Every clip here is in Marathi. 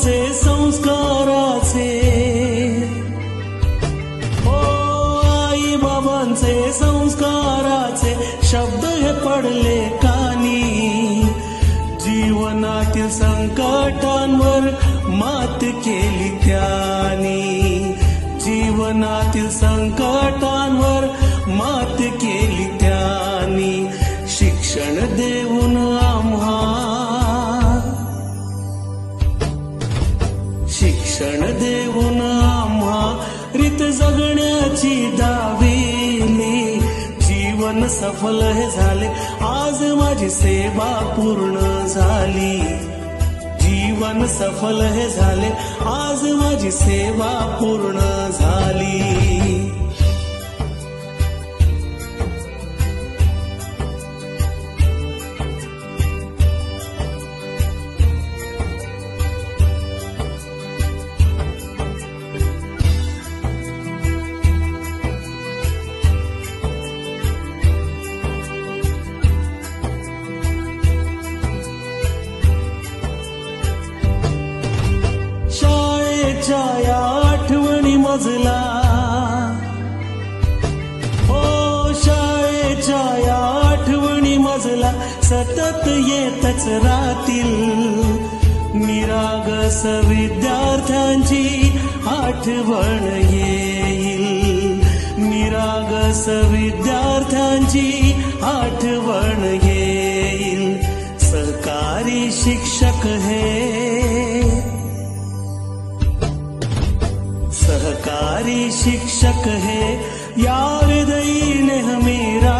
बाबांचे संस्काराचे. हो आई बाबांचे संस्काराचे शब्द हे पडले कानी. जीवनातील संकटांवर मात केली त्यानी. जीवनातील संकटांवर मात केली शिक्षण देऊन आम्हा रीत जगण्याची दाविली जीवन सफल हे झाले आज माझी सेवा पूर्ण झाली. जीवन सफल हे झाले आज माझी सेवा पूर्ण झाली. सतत येतच राहतील. निरागस विद्यार्थ्यांची आठवण येईल. निरागस विद्यार्थ्यांची आठवण येईल. सहकारी शिक्षक हे सहकारी शिक्षक हे. या राहतील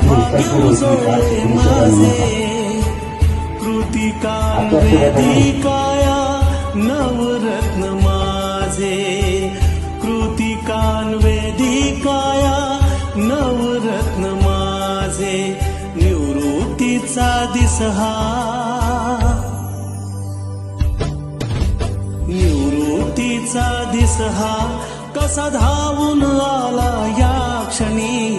तुमची नवरत्न माझे कृतिकान्वेदिकाया नवरत्न माझे निवृत्तीचा दिस हा निवृत्तीचा दिस हा कसा धावून आला या क्षणी?